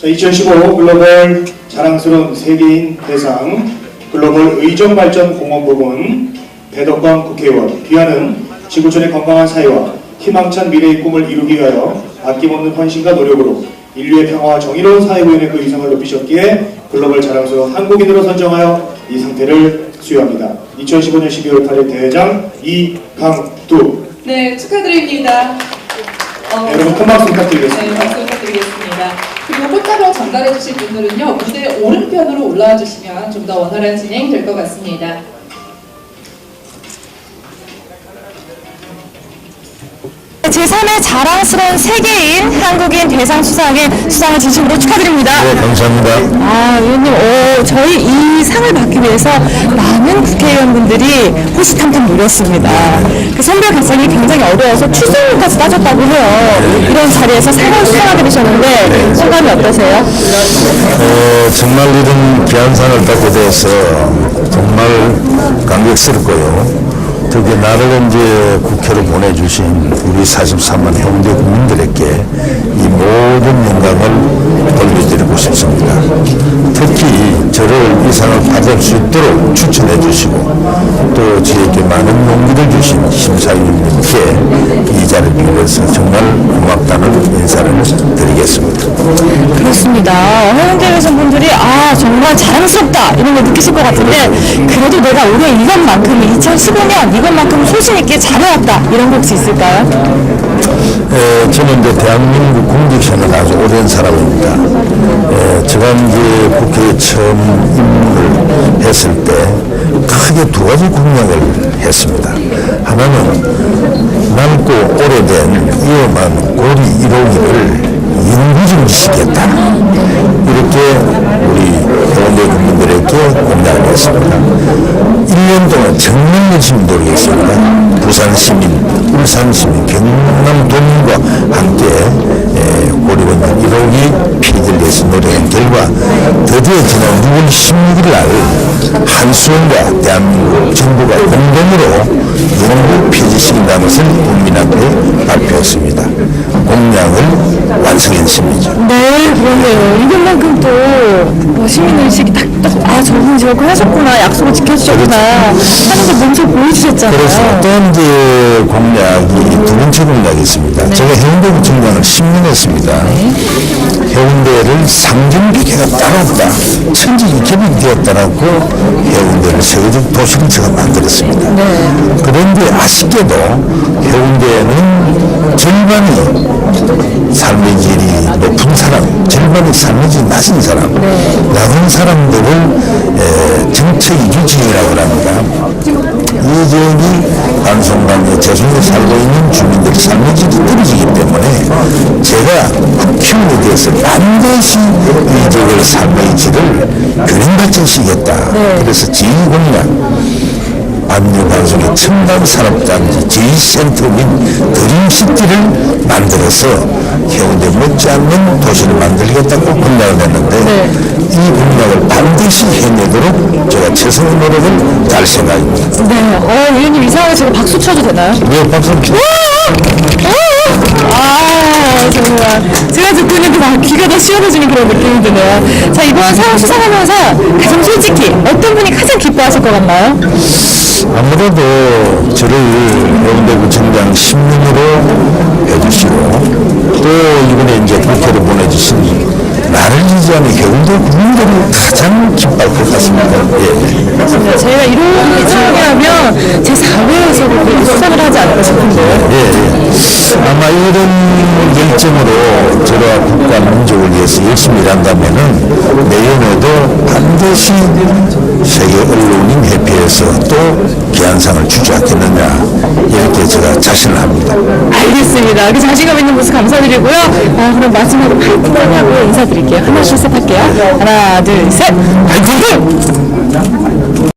자, 2015 글로벌 자랑스러운 세계인 대상 글로벌 의정발전 공원부문 배덕광 국회의원 귀하는 지구촌의 건강한 사회와 희망찬 미래의 꿈을 이루기 위하여 아낌없는 헌신과 노력으로 인류의 평화와 정의로운 사회 구현의 그 이상을 높이셨기에 글로벌 자랑스러운 한국인으로 선정하여 이 상태를 수여합니다. 2015년 12월 8일 대회장 이강두 네, 축하드립니다. 어, 네, 여러분 큰 박수 네, 부탁드리겠습니다. 박수 부탁드리겠습니다. 꽃다발 전달해 주실 분들은요, 무대 오른편으로 올라와 주시면 좀 더 원활한 진행 될 것 같습니다. 제3회 자랑스러운 세계인 한국인 대상 수상에 수상을 진심으로 축하드립니다. 네, 감사합니다. 아, 의원님, 어, 저희 이 상을 받기 위해서 많은 국회의원분들이 호시탐탐 노렸습니다. 그 선별 과정이 굉장히 어려워서 추승까지 따졌다고 해요. 이런 자리에서 상을 수상하게 되셨는데 소감이 어떠세요? 어, 정말 이런 귀한 상을 받게 돼서 정말 감격스럽고요. 특히 나를 이제 국회로 보내주신 우리 43만 해운대 국민들에게 이 모든 영광을 돌려드리고 싶습니다. 특히 저를 이 상을 받을 수 있도록 추천해 주시고 또 저에게 많은 용기를 주신 심사위원님께 이 자리를 빌어서 정말 고맙다는 인사를 드리겠습니다. 그렇습니다. 해운대 여성 분들이 아 정말 자랑스럽다 이런 걸 느끼실 것 같은데 그래도 내가 올해 이것만큼 2015년 이것만큼 소신 있게 잘해왔다 이런 거 혹시 있을까요? 에, 저는 이제 대한민국 공직선을 아주 오랜 사람입니다. 에, 제가 이제 국회에 처음 입문을 했을 때 크게 두 가지 공약을 했습니다. 하나는 넓고 오래된 위험한 고리 1호기를 영구정지시켰다. 이렇게 공약을 했습니다. 1년 동안 정말 열심히 노력했습니다. 부산 시민, 울산 시민, 경남 도민과 함께 에, 고리원전 1호기 폐지를 위해서 노력한 결과 드디어 지난 6월 16일 날 한수원과 대한민국 정부가 공동으로 영구 폐지시킨다는 것을 국민 앞에 발표했습니다. 공약을 완성했습니다. 네 그러네요. 이것만큼 또 어, 시민의식이 딱딱아 저분 저거 하셨구나 약속을 지켜주셨구나 하는 걸 먼저 보여주셨잖아요. 그래서 어떤 이제 공약이 두 번째 공약이 있습니다. 제가 해운대구청장을 10년 했습니다. 해운대를 상징비계가 따로 없다. 천지이 개발이 되었다라고 해운대를 세계적 도시를 제가 만들었습니다. 그런데 아쉽게도 해운대에는 절반이 삶의 질이 높은 사람, 절반이 삶의 질이 낮은 사람, 낮은 사람들을 에, 정책 이주지역이라고 합니다. 이 지역이 반송강의 재송에 살고 있는 주민들의 삶의 질이 떨어지기 때문에 제가 국회의원에 대해서 반드시 이 지역의 삶의 질을 균형 발전시키겠다. 그래서 제2공약 안new 방송의 첨단 산업단지 제2센터 및 드림시티를 만들어서 해운대 못지않는 도시를 만들겠다고 공약을 했는데 이 공약을 반드시 해내도록 제가 최선의 노력을 달 생각입니다. 네, 어 의원님 이상하게 제가 박수 쳐도 되나요? 네, 박수 정말 제가 듣고 있는데 막 귀가 다 시원해지는 그런 느낌이 드네요. 자 이번 상을 수상하면서 가장 솔직히 어떤 분이 가장 기뻐하실 것 같나요? 아무래도 저를 해운대구청장 10년으로 해주시고 또 이번에 이제 국회로 보내주신 나를 지지하는 해운대 국민들이 가장 기뻐할 것 같습니다. 예. 맞습니다. 저희가 이런 상황이라면 제 4회에서도 수상을 하지 않을까 싶은데요. 예, 예. 아마 이런 열정으로 저와 국가 민족을 위해서 열심히 일한다면은 내년에도 반드시 세계 언론인 협회에서 또 기한상을 주지 않겠느냐 이렇게 제가 자신을 합니다. 알겠습니다. 그 자신감 있는 모습 감사드리고요. 아, 그럼 마지막으로 파이팅 하고 인사드릴게요. 하나, 둘, 셋 할게요. 하나, 둘, 셋. 파이팅!